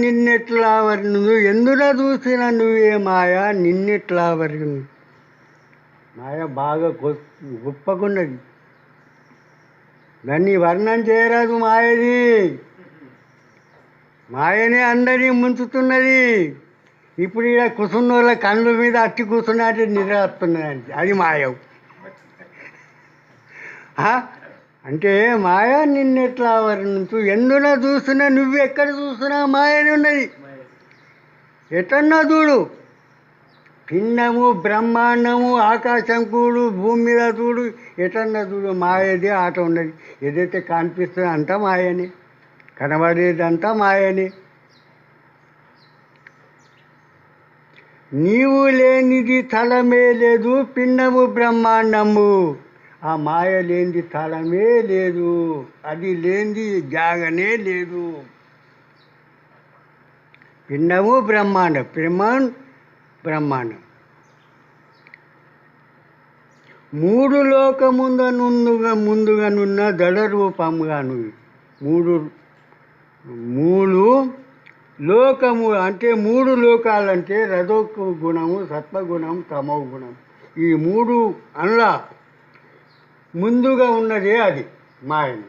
నిన్నెట్లా వర్ణు ఎందున చూసిన నువ్వే మాయా? నిన్నెట్లా వర్ణు మాయ బాగా గొప్పకున్నది దాన్ని వర్ణం చేయరాదు మాయది. మాయనే అందరినీ ముంచుతున్నది. ఇప్పుడు ఇలా కూర్చున్నోళ్ళ కళ్ళ మీద అట్టి కూర్చున్నట్టు నిద్ర వస్తున్నది అది మాయం అంటే మాయ నిన్నెట్లా వర్ణించు ఎందున చూసినా నువ్వు ఎక్కడ చూసినా మాయనే ఉన్నది. ఎటన్నా చూడు. పిండము బ్రహ్మాండము ఆకాశం కూడు భూమి మీద చూడు ఎటన్నా చూడు మాయది ఆట ఉన్నది. ఏదైతే కనిపిస్తుందో అంతా మాయని. కనబడేదంతా మాయని. నీవు లేనిది తలమే లేదు పిండము బ్రహ్మాండము. ఆ మాయ లేనిది స్థలమే లేదు. అది లేనిది జాగనే లేదు. పిండము బ్రహ్మాండం బ్రహ్మాండ్ బ్రహ్మాండం. మూడు లోకముంద ముందుగా నున్న దడ నువ్వు మూడు మూడు లోకము అంటే మూడు లోకాలంటే రజోగుణము సత్వగుణం తమో గుణం ఈ మూడు అందులో ముందుగా ఉన్నదే అది మాయని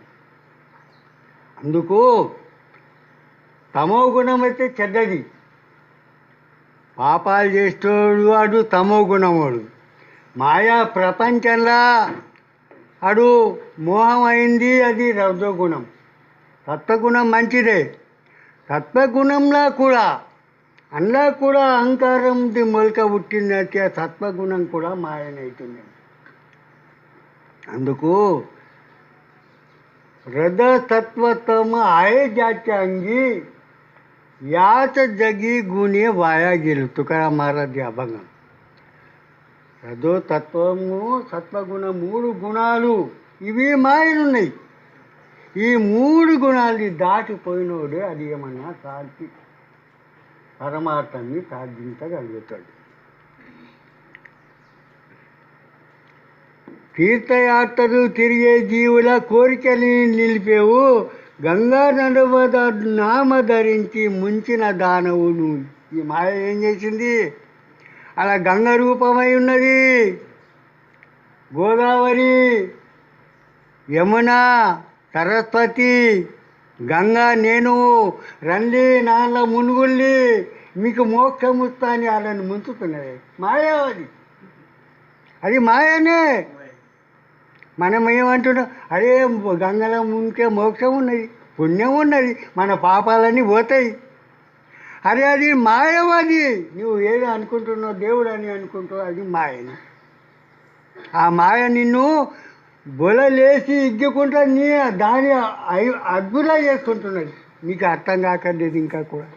అందుకు తమో గుణం అయితే చెడ్డది. పాపాలు చేసేవాడు వాడు తమో గుణముడు. మాయా ప్రపంచంలో అడు మోహం అయింది అది రజోగుణం తత్వగుణం మంచిదే. తత్వగుణంలా కూడా అందులో కూడా అహంకారంది మొలక పుట్టిందంటే ఆ కూడా మాయనవుతుంది అందుకు హృదతత్వతమ आहे ज्याच्या अंगी याच जगी गुणे वाया गेले तुकाराम అభంగం. या తత్వము సత్వగుణ మూడు గుణాలు ఇవి మాయనున్నాయి ఈ మూడు గుణాలు దాటిపోయినోడు అది ఏమన్నా సాధి పరమార్థాన్ని సాధించగలుగుతాడు తీర్థయాత్రలు తిరిగే జీవుల కోరికని నిలిపేవు. గంగా నడవద నామ ధరించి ముంచిన దానవుడు ఈ మాయ ఏం చేసింది? అలా గంగ రూపమై ఉన్నది. గోదావరి యమున సరస్వతి గంగా నేను రండి నాన్న మునుగుల్లి మీకు మోక్షముస్తా అని వాళ్ళని ముంచుతున్నది. మాయ అది అది మాయనే. మనం ఏమంటున్నాం? అరే గంగలో ఉంటే మోక్షం ఉన్నది పుణ్యం ఉన్నది మన పాపాలన్నీ పోతాయి. అరే అది మాయవాది నువ్వు ఏది అనుకుంటున్నావు దేవుడు అని అనుకుంటావు అది మాయని. ఆ మాయ నిన్ను బొలలేసి ఇగ్గుకుంటా నీ దాని అద్భుతం చేసుకుంటున్నది నీకు అర్థం కాకలేదు ఇంకా కూడా.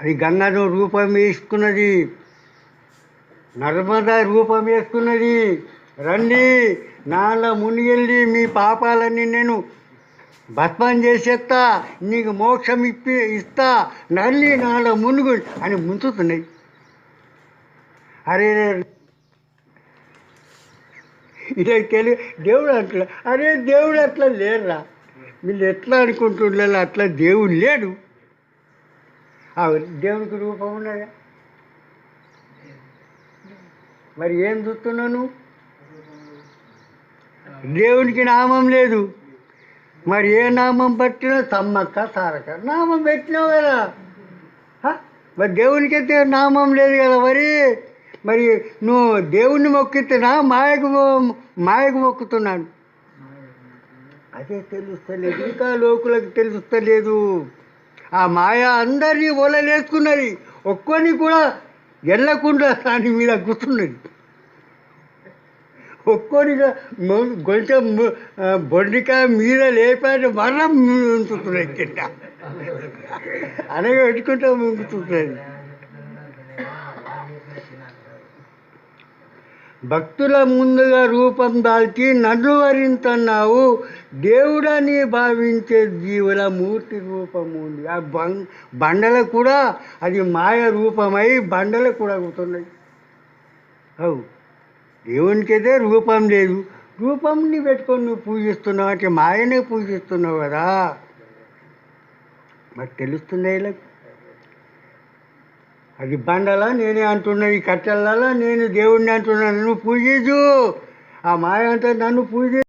అది గంగను రూపం వేసుకున్నది నర్మదా రూపం వేసుకున్నది. రండి నాలో మునిగెళ్ళి మీ పాపాలన్నీ నేను భస్మం చేసేస్తా నీకు మోక్షం ఇప్పి ఇస్తా. నల్లి నాలో మునుగు అని ముంచుతున్నాయి. అరే ఇదే తెలియ దేవుడు అట్లా అరే దేవుడు అట్లా లేరురా. వీళ్ళు ఎట్లా అనుకుంటున్నారు అట్లా దేవుడు లేడు. ఆ దేవునికి రూపం ఉన్నదా. మరి ఏం చూస్తున్నావు నువ్వు? దేవునికి నామం లేదు. మరి ఏ నామం పట్టినా తమ్మక్క సారక నామం పెట్టినావు కదా. మరి దేవునికి అయితే నామం లేదు కదా మరి. మరి నువ్వు దేవుణ్ణి మొక్కుతున్నా మాయకు మాయకు మొక్కుతున్నాను అదే తెలుస్తలేదు. ఇంకా లోకులకు తెలుస్తలేదు. ఆ మాయ అందరినీ ఒలలేసుకున్నది. ఒక్కొని కూడా ఎల్లకుండా దాని మీద కూర్చున్నది. ఒక్కొనిగా కొంచెం బొండికాయ మీద లేపాడు మరణం ఉంచుతున్నాయి కింద అనగా పెట్టుకుంటా ముంగుతుంటుంది భక్తుల ముందుగా రూపం దాల్చి నన్ను వరింతన్నావు. దేవుడని భావించే జీవుల మూర్తి రూపము ఉంది. ఆ బం బండలకు కూడా అది మాయ రూపమై బండలు కూడా అవుతున్నాయి. అవు. దేవునికైతే రూపం లేదు. రూపంని పెట్టుకొని నువ్వు పూజిస్తున్నావు అంటే మాయనే పూజిస్తున్నావు కదా. మరి తెలుస్తుంది ఇలా? అది బండలా నేనే అంటున్నా ఈ కట్టెలలో నేను దేవుడిని అంటున్నాను. నువ్వు పూజించు. ఆ మాయ అంటే నన్ను పూజ